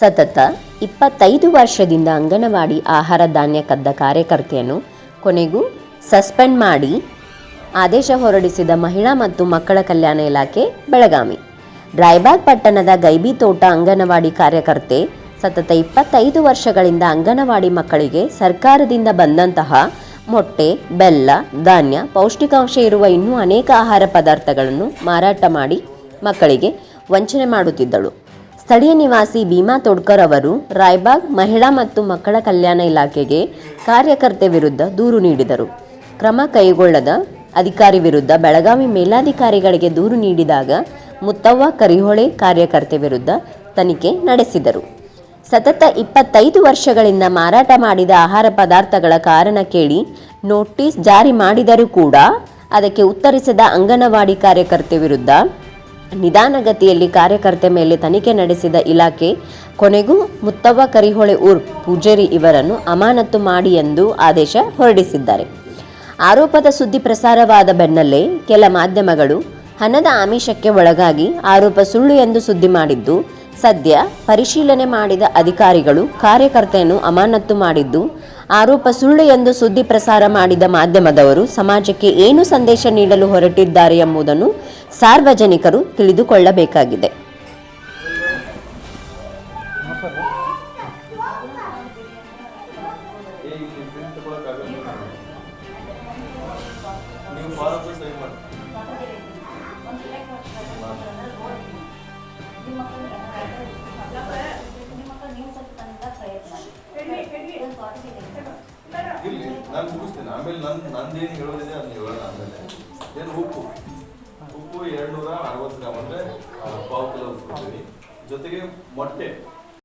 ಸತತ ಇಪ್ಪತ್ತೈದು ವರ್ಷದಿಂದ ಅಂಗನವಾಡಿ ಆಹಾರ ಧಾನ್ಯ ಕದ್ದ ಕಾರ್ಯಕರ್ತೆಯನ್ನು ಕೊನೆಗೂ ಸಸ್ಪೆಂಡ್ ಮಾಡಿ ಆದೇಶ ಹೊರಡಿಸಿದ ಮಹಿಳಾ ಮತ್ತು ಮಕ್ಕಳ ಕಲ್ಯಾಣ ಇಲಾಖೆ ಬೆಳಗಾವಿ. ರಾಯ್ಬಾಗ್ ಪಟ್ಟಣದ ಗೈಬಿ ತೋಟ ಅಂಗನವಾಡಿ ಕಾರ್ಯಕರ್ತೆ ಸತತ ಇಪ್ಪತ್ತೈದು ವರ್ಷಗಳಿಂದ ಅಂಗನವಾಡಿ ಮಕ್ಕಳಿಗೆ ಸರ್ಕಾರದಿಂದ ಬಂದಂತಹ ಮೊಟ್ಟೆ, ಬೆಲ್ಲ, ಧಾನ್ಯ, ಪೌಷ್ಟಿಕಾಂಶ ಇರುವ ಇನ್ನೂ ಅನೇಕ ಆಹಾರ ಪದಾರ್ಥಗಳನ್ನು ಮಾರಾಟ ಮಾಡಿ ಮಕ್ಕಳಿಗೆ ವಂಚನೆ ಮಾಡುತ್ತಿದ್ದಳು. ಸ್ಥಳೀಯ ನಿವಾಸಿ ಭೀಮಾ ತೋಡ್ಕರ್ ಅವರು ರಾಯ್ಬಾಗ್ ಮಹಿಳಾ ಮತ್ತು ಮಕ್ಕಳ ಕಲ್ಯಾಣ ಇಲಾಖೆಗೆ ಕಾರ್ಯಕರ್ತೆ ವಿರುದ್ಧ ದೂರು ನೀಡಿದರು. ಕ್ರಮ ಕೈಗೊಳ್ಳದ ಅಧಿಕಾರಿ ವಿರುದ್ಧ ಬೆಳಗಾವಿ ಮೇಲಾಧಿಕಾರಿಗಳಿಗೆ ದೂರು ನೀಡಿದಾಗ ಮುತ್ತವ್ವ ಕರಿಹೊಳೆ ಕಾರ್ಯಕರ್ತೆ ವಿರುದ್ಧ ತನಿಖೆ ನಡೆಸಿದರು. ಸತತ ಇಪ್ಪತ್ತೈದು ವರ್ಷಗಳಿಂದ ಮಾರಾಟ ಮಾಡಿದ ಆಹಾರ ಪದಾರ್ಥಗಳ ಕಾರಣ ಕೇಳಿ ನೋಟಿಸ್ ಜಾರಿ ಮಾಡಿದರೂ ಕೂಡ ಅದಕ್ಕೆ ಉತ್ತರಿಸದ ಅಂಗನವಾಡಿ ಕಾರ್ಯಕರ್ತೆ ವಿರುದ್ಧ ನಿಧಾನಗತಿಯಲ್ಲಿ ಕಾರ್ಯಕರ್ತೆ ಮೇಲೆ ತನಿಖೆ ನಡೆಸಿದ ಇಲಾಖೆ, ಕೊನೆಗೂ ಮುತ್ತವ್ವ ಕರಿಹೊಳೆ ಊರ್ ಪೂಜಾರಿ ಇವರನ್ನು ಅಮಾನತು ಮಾಡಿ ಎಂದು ಆದೇಶ ಹೊರಡಿಸಿದ್ದಾರೆ. ಆರೋಪದ ಸುದ್ದಿ ಪ್ರಸಾರವಾದ ಬೆನ್ನಲ್ಲೇ ಕೆಲ ಮಾಧ್ಯಮಗಳು ಹಣದ ಆಮಿಷಕ್ಕೆ ಒಳಗಾಗಿ ಆರೋಪ ಸುಳ್ಳು ಎಂದು ಸುದ್ದಿ ಮಾಡಿದ್ದು, ಸದ್ಯ ಪರಿಶೀಲನೆ ಮಾಡಿದ ಅಧಿಕಾರಿಗಳು ಕಾರ್ಯಕರ್ತೆಯನ್ನು ಅಮಾನತು ಮಾಡಿದ್ದು, ಆರೋಪ ಸುಳ್ಳು ಎಂದು ಸುದ್ದಿ ಪ್ರಸಾರ ಮಾಡಿದ ಮಾಧ್ಯಮದವರು ಸಮಾಜಕ್ಕೆ ಏನು ಸಂದೇಶ ನೀಡಲು ಹೊರಟಿದ್ದಾರೆ ಎಂಬುದನ್ನು ಸಾರ್ವಜನಿಕರು ತಿಳಿದುಕೊಳ್ಳಬೇಕಾಗಿದೆ. ಇಲ್ಲಿ ನಾನು ಮುಗಿಸ್ತೇನೆ. ಆಮೇಲೆ ನನ್ನ ನಂದೇನು ಹೇಳೋದಿದೆ ಅದನ್ನ ಹೇಳೋಣ ಆಮೇಲೆ. ಏನು ಉಪ್ಪು ಗ್ರಾಮ್ ಅಂದರೆ ಪಾವು ಕಿಲೋ ಜೊತೆಗೆ ಮೊಟ್ಟೆ.